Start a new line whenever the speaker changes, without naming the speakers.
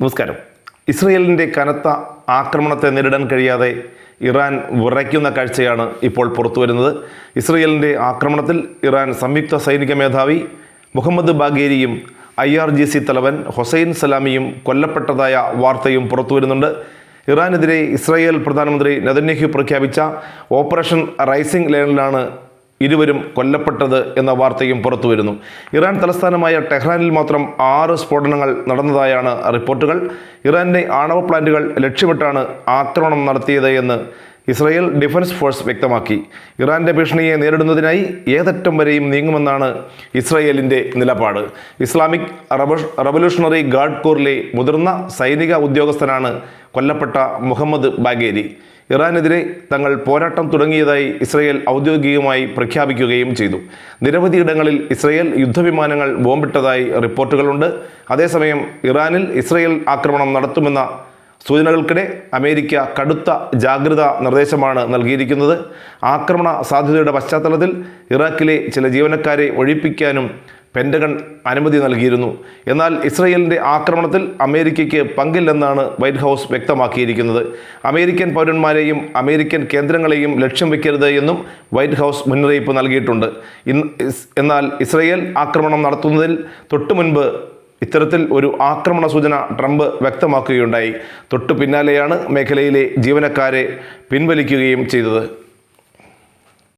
നമസ്കാരം. ഇസ്രയേലിന്റെ കനത്ത ആക്രമണത്തെ നേരിടാൻ കഴിയാതെ ഇറാൻ വിറയ്ക്കുന്ന കാഴ്ചയാണ് ഇപ്പോൾ പുറത്തു വരുന്നത്. ഇസ്രയേലിന്റെ ആക്രമണത്തിൽ ഇറാൻ സംയുക്ത സൈനിക മേധാവി മുഹമ്മദ് ബാഗേരിയും ഐ ആർ ജി സി തലവൻ ഹൊസൈൻ സലാമിയും കൊല്ലപ്പെട്ടതായ വാർത്തയും പുറത്തു വരുന്നുണ്ട്. ഇറാനെതിരെ ഇസ്രായേൽ പ്രധാനമന്ത്രി നെതന്യഹു പ്രഖ്യാപിച്ച ഓപ്പറേഷൻ റൈസിംഗ് ലേണിലാണ് ഇരുവരും കൊല്ലപ്പെട്ടത് എന്ന വാർത്തയും പുറത്തു വരുന്നു. ഇറാൻ തലസ്ഥാനമായ ടെഹ്റാനിൽ മാത്രം ആറ് സ്ഫോടനങ്ങൾ നടന്നതായാണ് റിപ്പോർട്ടുകൾ. ഇറാന്റെ ആണവ പ്ലാന്റുകൾ ലക്ഷ്യമിട്ടാണ് ആക്രമണം നടത്തിയത് എന്ന് ഇസ്രായേൽ ഡിഫൻസ് ഫോഴ്സ് വ്യക്തമാക്കി. ഇറാന്റെ ഭീഷണിയെ നേരിടുന്നതിനായി ഏതറ്റം വരെയും നീങ്ങുമെന്നാണ് ഇസ്രായേലിന്റെ നിലപാട്. ഇസ്ലാമിക് റവല്യൂഷണറി ഗാർഡ് കോറിലെ മുതിർന്ന സൈനിക ഉദ്യോഗസ്ഥനാണ് കൊല്ലപ്പെട്ട മുഹമ്മദ് ബാഗേരി. ഇറാനെതിരെ തങ്ങൾ പോരാട്ടം തുടങ്ങിയതായി ഇസ്രയേൽ ഔദ്യോഗികമായി പ്രഖ്യാപിക്കുകയും ചെയ്തു. നിരവധി ഇടങ്ങളിൽ ഇസ്രയേൽ യുദ്ധവിമാനങ്ങൾ ബോംബിട്ടതായി റിപ്പോർട്ടുകളുണ്ട്. അതേസമയം ഇറാനിൽ ഇസ്രയേൽ ആക്രമണം നടത്തുമെന്ന സൂചനകൾക്കിടെ അമേരിക്ക കടുത്ത ജാഗ്രതാ നിർദ്ദേശമാണ് നൽകിയിരിക്കുന്നത്. ആക്രമണ സാധ്യതയുടെ പശ്ചാത്തലത്തിൽ ഇറാഖിലെ ചില ജീവനക്കാരെ ഒഴിപ്പിക്കാനും പെന്റഗൺ അനുമതി നൽകിയിരുന്നു. എന്നാൽ ഇസ്രയേലിന്റെ ആക്രമണത്തിൽ അമേരിക്കയ്ക്ക് പങ്കില്ലെന്നാണ് വൈറ്റ് ഹൗസ് വ്യക്തമാക്കിയിരിക്കുന്നത്. അമേരിക്കൻ പൗരന്മാരെയും അമേരിക്കൻ കേന്ദ്രങ്ങളെയും ലക്ഷ്യം വയ്ക്കരുത് എന്നും വൈറ്റ് ഹൗസ് മുന്നറിയിപ്പ് നൽകിയിട്ടുണ്ട്. എന്നാൽ ഇസ്രയേൽ ആക്രമണം നടത്തുന്നതിൽ തൊട്ടു മുൻപ് ഇത്തരത്തിൽ ഒരു ആക്രമണ സൂചന ട്രംപ് വ്യക്തമാക്കുകയുണ്ടായി. തൊട്ടു പിന്നാലെയാണ് മേഖലയിലെ ജീവനക്കാരെ പിൻവലിക്കുകയും ചെയ്തത്.